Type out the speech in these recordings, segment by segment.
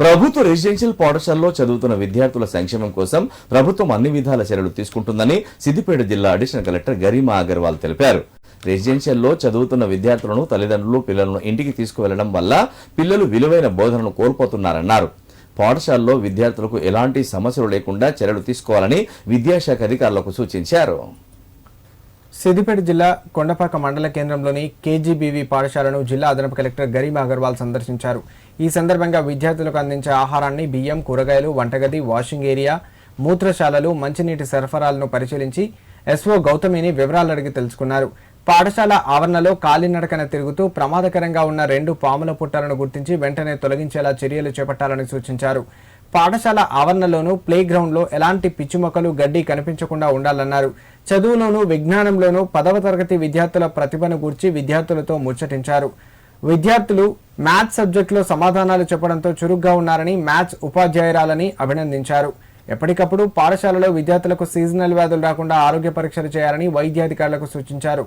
ప్రభుత్వ రెసిడెన్షియల్ పాఠశాలలో చదువుతున్న విద్యార్థుల సంక్షేమం కోసం ప్రభుత్వం అన్ని విధాల చర్యలు తీసుకుంటుందని సిద్దిపేట జిల్లా అడిషనల్ కలెక్టర్ గరిమా అగర్వాల్ తెలిపారు. రెసిడెన్షియల్లో చదువుతున్న విద్యార్థులను తల్లిదండ్రులు పిల్లలను ఇంటికి తీసుకువెళ్ళడం వల్ల పిల్లలు విలువైన బోధనను కోల్పోతున్నారన్నారు. పాఠశాలలో విద్యార్థులకు ఎలాంటి సమస్యలు లేకుండా చర్యలు తీసుకోవాలని విద్యాశాఖ అధికారులకు సూచించారు. సిద్దిపేట జిల్లా కొండపాక మండల కేంద్రంలోని కేజీబీవీ పాఠశాలను జిల్లా అదనపు కలెక్టర్ గరీమ్ అగర్వాల్ సందర్శించారు. ఈ సందర్భంగా విద్యార్థులకు అందించే ఆహారాన్ని బియ్యం కూరగాయలు వంటగది వాషింగ్ ఏరియా మూత్రశాలలు మంచినీటి సరఫరాలను పరిశీలించి ఎస్ఓ గౌతమిని వివరాలు అడిగి తెలుసుకున్నారు. పాఠశాల ఆవరణలో కాలినడకన తిరుగుతూ ప్రమాదకరంగా ఉన్న రెండు పాముల పుట్టలను గుర్తించి వెంటనే తొలగించేలా చర్యలు చేపట్టాలని సూచించారు. పాఠశాల ఆవరణలోనూ ప్లే గ్రౌండ్లో ఎలాంటి పిచ్చి మొక్కలు గడ్డి కనిపించకుండా ఉండాలన్నారు. చదువులోనూ విజ్ఞానంలోనూ పదవ తరగతి విద్యార్థుల ప్రతిభను గూర్చి విద్యార్థులతో ముచ్చటించారు. విద్యార్థులు మ్యాథ్స్ సబ్జెక్టులో సమాధానాలు చెప్పడంతో చురుగ్గా ఉన్నారని మ్యాథ్స్ ఉపాధ్యాయురాలని అభినందించారు. ఎప్పటికప్పుడు పాఠశాలలో విద్యార్థులకు సీజనల్ వ్యాధులు రాకుండా ఆరోగ్య పరీక్షలు చేయాలని వైద్యాధికారులకు సూచించారు.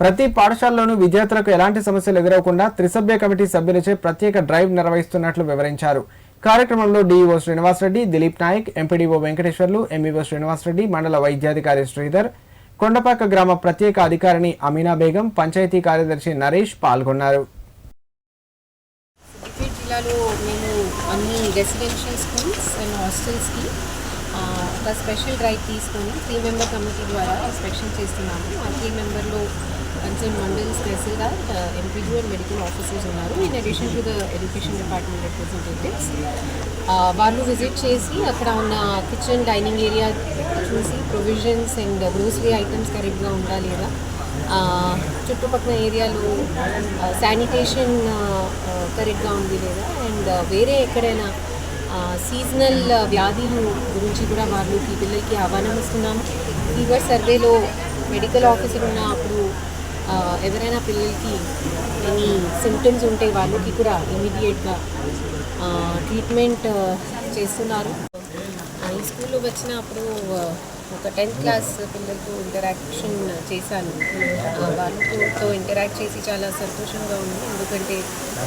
ప్రతి పాఠశాలలోనూ విద్యార్థులకు ఎలాంటి సమస్యలు ఎదురవకుండా త్రిసభ్య కమిటీ సభ్యులచే ప్రత్యేక డ్రైవ్ నిర్వహిస్తున్నట్లు వివరించారు. కార్యక్రమంలో DEO Srinivasa Reddy Dileep Nayak MPDO Venkateswarlu MEO Srinivasa Reddy మండల వైద్యాధికారి శ్రీధర్ కొండపాక గ్రామ ప్రత్యేక అధికారిని అమీనా బేగం పంచాయతీ కార్యదర్శి నరేష్ పాల్గొన్నారు. సిద్దిపేట జిల్లాలో మేము అన్ని రెసిడెన్షియల్ స్కూల్స్ అండ్ హాస్టల్స్కి ఒక స్పెషల్ డ్రైవ్ తీసుకొని త్రీ మెంబర్ కమిటీ ద్వారా ఇన్స్పెక్షన్ చేస్తున్నాము. ఆ three మెంబర్లో concern mandals tahsildar MPG and medical officers ఉన్నారు. In addition to the education department representatives వాళ్ళు విజిట్ చేసి అక్కడ ఉన్న కిచెన్ డైనింగ్ ఏరియా చూసి ప్రొవిజన్స్ అండ్ గ్రోసరీ ఐటమ్స్ కరెక్ట్గా ఉందా లేదా? చుట్టుపక్కల ఏరియాలో శానిటేషన్ కరెక్ట్గా ఉంది లేదా? అండ్ వేరే ఎక్కడైనా సీజనల్ వ్యాధులు గురించి కూడా వాళ్ళకి పిల్లలకి ఆహ్వానం ఇస్తున్నాము. ఫీవర్ సర్వేలో మెడికల్ ఆఫీసర్ ఉన్న అప్పుడు ఎవరైనా పిల్లలకి ఎనీ సిమ్టమ్స్ ఉంటే వాళ్ళకి కూడా ఇమీడియట్గా ట్రీట్మెంట్ చేస్తున్నారు. ఈ స్కూల్లో వచ్చినప్పుడు ఒక టెన్త్ క్లాస్ పిల్లలతో ఇంటరాక్షన్ చేశాను. వాళ్ళతో ఇంటరాక్ట్ చేసి చాలా సంతోషంగా ఉంది. ఎందుకంటే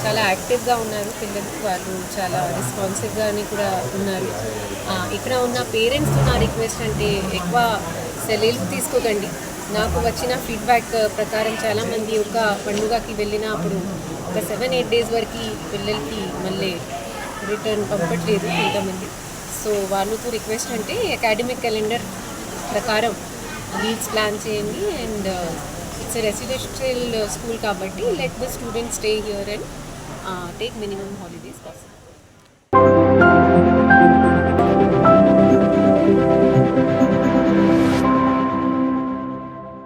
చాలా యాక్టివ్గా ఉన్నారు పిల్లలు వాళ్ళు. చాలా రెస్పాన్సివ్గానే కూడా ఉన్నారు. ఇక్కడ ఉన్న పేరెంట్స్ నా రిక్వెస్ట్ అంటే ఎక్కువ సెలవులు తీసుకోకండి. నాకు వచ్చిన ఫీడ్బ్యాక్ uh, ప్రకారం చాలామంది ఒక పండుగకి వెళ్ళినప్పుడు ఒక సెవెన్ ఎయిట్ డేస్ వరకు పిల్లలకి మళ్ళీ రిటర్న్ పంపట్లేదు కొంతమంది. సో వాళ్ళతో రిక్వెస్ట్ అంటే అకాడమిక్ క్యాలెండర్ ప్రకారం లీవ్స్ ప్లాన్ చేయండి అండ్ ఇట్స్ రెసిడెన్షియల్ స్కూల్ కాబట్టి let the students stay here and take minimum holidays possible